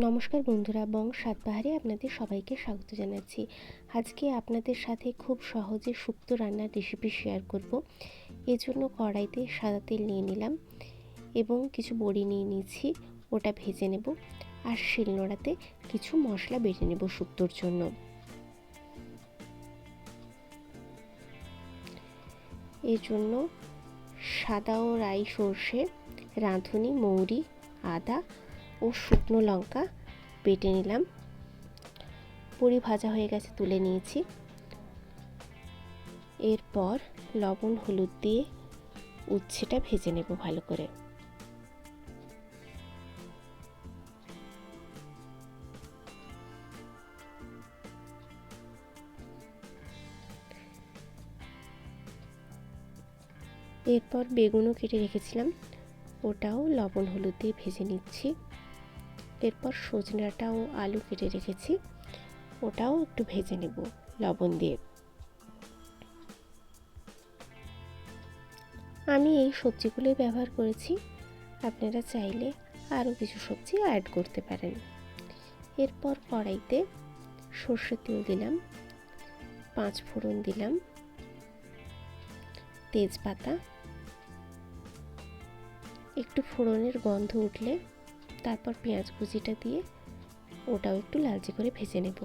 নমস্কার বন্ধুরা, বং সাতবাহারে আপনাদের সবাইকে স্বাগত জানাচ্ছি। আজকে আপনাদের সাথে খুব সহজে শুক্তো রান্নার রেসিপি শেয়ার করব। এর জন্য কড়াইতে সাদা তেল নিয়ে নিলাম এবং কিছু বড়ি নিয়ে নিয়েছি ওটা ভেজে নেব আর শিলনোড়াতে কিছু মশলা বেটে নেব শুক্তোর জন্য। এর জন্য সাদা ও রাই সর্ষে, রাঁধুনি, মৌরি, আদা ও শুকনো লঙ্কা বেটে নিলাম। পুরি ভাজা হয়ে গেছে, তুলে নিয়েছি। এরপর লবণ, হলুদ দিয়ে উচ্ছেটা ভেজে নেব ভালো করে। এরপর বেগুনও কেটে রেখেছিলাম। ওটাও লবণ, হলুদ দিয়ে ভেজে নিচ্ছি। এরপর সজনাটা ও আলু কেটে রেখেছি। ওটাও একটু ভেজে নেব লবণ দিয়ে। আমি এই সবজিগুলোই ব্যবহার করেছি। আপনারা চাইলে আরও কিছু সবজি অ্যাড করতে পারেন। এরপর কড়াইতে সর্ষের তেল দিলাম, পাঁচ ফোড়ন দিলাম, তেজপাতা, একটু ফোড়নের গন্ধ উঠলে তারপর পেঁয়াজ কুচিটা দিয়ে ওটাও একটু লালচে করে ভেজে নেব।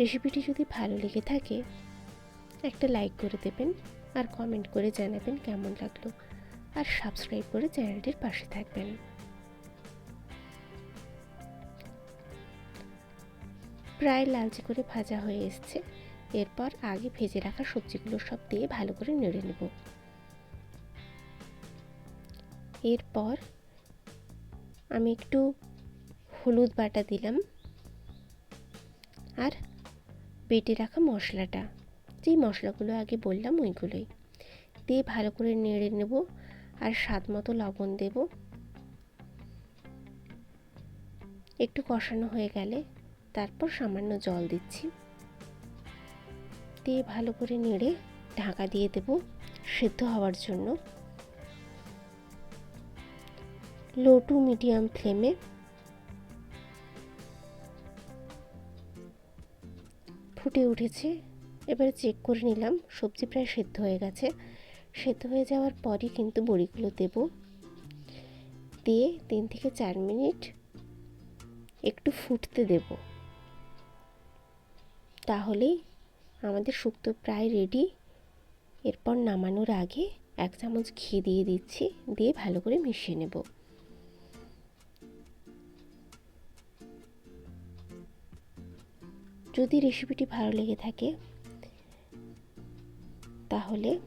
রেসিপিটি যদি ভালো লেগে থাকে, একটা লাইক করে দেবেন আর কমেন্ট করে জানাবেন কেমন লাগল আর সাবস্ক্রাইব করে চ্যানেলটির পাশে থাকবেন। প্রায় লালচে করে ভাজা হয়ে এসছে, এরপর আগে ভেজে রাখা সবজিগুলো সব দিয়ে ভালো করে নেড়ে নেব। এরপর আমি একটু হলুদ বাটা দিলাম আর বেটে রাখা মশলাটা। যেই মশলাগুলো আগে বললাম ওইগুলোই। দিয়ে ভালো করে নেড়ে নেব আর স্বাদ মতো লবণ দেব। একটু কষানো হয়ে গেলে তারপর সামান্য জল দিচ্ছি। দিয়ে ভালো করে নেড়ে ঢাকা দিয়ে দেব সেদ্ধ হওয়ার জন্য। লো টু মিডিয়াম ফ্লেমে ফুটে উঠেছে। এবারে চেক করে নিলাম, সবজি প্রায় সেদ্ধ হয়ে গেছে। সেদ্ধ হয়ে যাওয়ার পরই কিন্তু বড়িগুলো দেব। দিয়ে তিন থেকে চার মিনিট একটু ফুটতে দেব। তাহলেই আমাদের শুক্তো প্রায় রেডি এরপর নামানোর আগে এক চামচ ঘি দিয়ে দিচ্ছি, দিয়ে ভালো করে মিশিয়ে নেব। যদি রেসিপিটি ভালো লেগে থাকে, তাহলে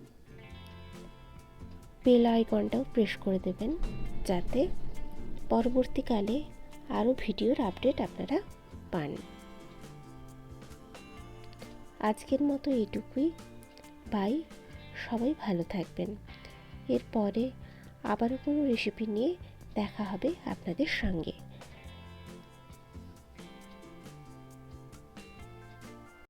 বেল আইকনটাও প্রেস করে দেবেন, যাতে পরবর্তীকালে আরও ভিডিওর আপডেট আপনারা পান। আজকের মতো এটুকুই বাই। সবাই ভালো থাকবেন। এরপরে আবারও কোনো রেসিপি নিয়ে দেখা হবে আপনাদের সঙ্গে।